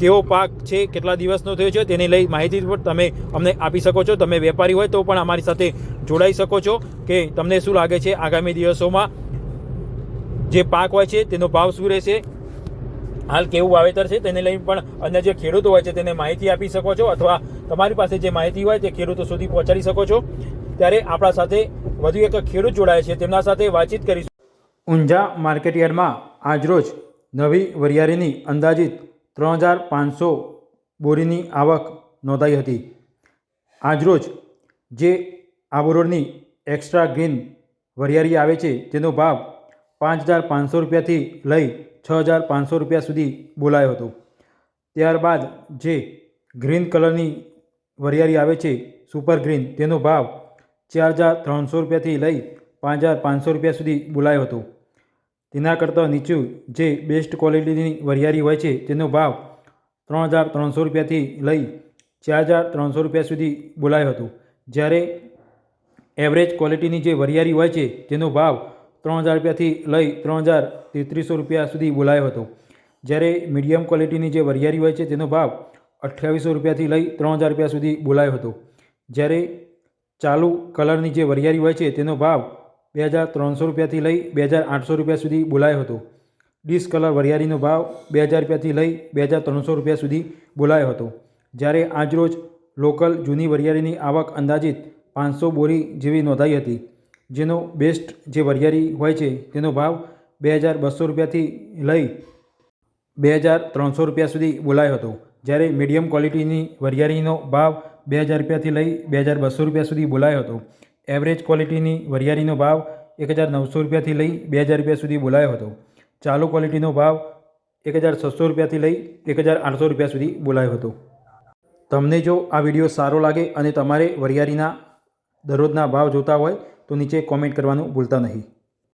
કેવો પાક છે, કેટલા દિવસનો થયો છે, તેને લઈ માહિતી પણ તમે અમને આપી શકો છો. તમે વેપારી હોય તો પણ અમારી સાથે જોડાઈ શકો છો કે તમને શું લાગે છે આગામી દિવસોમાં. જે પાક હોય છે, તેનો ભાવ શું રહેશે? હાલ કેવું વાવેતર છે, તેને લઈને પણ અન્ય જે ખેડૂતો હોય છે, તેને માહિતી આપી શકો છો અથવા તમારી પાસે જે માહિતી હોય તે ખેડૂતો સુધી પહોંચાડી શકો છો. ત્યારે આપણા સાથે વધુ એક ખેડૂત જોડાય છે, તેમના સાથે વાતચીત કરીશું. ઊંઝા માર્કેટયાર્ડમાં આજરોજ નવી વરિયાળીની અંદાજિત ત્રણ હજાર પાંચસો બોરીની આવક નોંધાઈ હતી. આજરોજ જે આબોરોડની એક્સ્ટ્રા ગ્રીન વરિયાળી આવે છે તેનો ભાવ પાંચ હજાર પાંચસો રૂપિયાથી લઈ છ હજાર પાંચસો રૂપિયા સુધી બોલાયો હતો. ત્યારબાદ જે ગ્રીન કલરની વરિયાળી આવે છે સુપર ગ્રીન તેનો ભાવ ચાર હજાર ત્રણસો રૂપિયાથી લઈ પાંચ હજાર પાંચસો રૂપિયા સુધી બોલાયો હતો. તેના કરતાં નીચું જે બેસ્ટ ક્વોલિટીની વરિયારી હોય છે, તેનો ભાવ ત્રણ હજાર ત્રણસો રૂપિયાથી લઈ ચાર હજાર ત્રણસો રૂપિયા સુધી બોલાયો હતો. જ્યારે એવરેજ ક્વોલિટીની જે વરિયારી હોય છે, તેનો ભાવ ત્રણ હજાર રૂપિયાથી લઈ ત્રણ હજાર તેત્રીસો રૂપિયા સુધી બોલાયો હતો. જ્યારે મીડિયમ ક્વોલિટીની જે વરિયારી હોય છે, તેનો ભાવ અઠ્યાવીસો રૂપિયાથી લઈ ત્રણ હજાર રૂપિયા સુધી બોલાયો હતો. જ્યારે ચાલુ કલરની જે વરિયારી હોય છે, તેનો ભાવ બે હજાર ત્રણસો રૂપિયાથી લઈ બે હજાર આઠસો રૂપિયા સુધી બોલાયો હતો. ડીસ કલર વરિયાળીનો ભાવ બે હજાર રૂપિયાથી લઈ બે હજાર ત્રણસો રૂપિયા સુધી બોલાયો હતો. જ્યારે આજરોજ લોકલ જૂની વરિયાળીની આવક અંદાજિત પાંચસો બોરી જેવી નોંધાઈ હતી. જેનો બેસ્ટ જે વરિયાળી હોય છે તેનો ભાવ બે હજાર બસો રૂપિયાથી લઈ બે હજાર ત્રણસો રૂપિયા સુધી બોલાયો હતો. જ્યારે મીડિયમ ક્વોલિટીની વરિયાળીનો ભાવ બે હજાર રૂપિયાથી લઈ બે હજાર બસો રૂપિયા સુધી બોલાયો હતો. એવરેજ ક્વોલિટીની વરિયાળીનો ભાવ એક હજાર નવસો રૂપિયાથી લઈ બે હજાર રૂપિયા સુધી બોલાયો હતો. ચાલુ ક્વોલિટીનો ભાવ એક હજાર છસો રૂપિયાથી લઈ એક હજાર આઠસો રૂપિયા સુધી બોલાયો હતો. તમને જો આ વીડિયો સારો લાગે અને તમારે વરિયાળીના દરરોજના ભાવ જોતા હોય તો નીચે કોમેન્ટ કરવાનું ભૂલતા નહીં.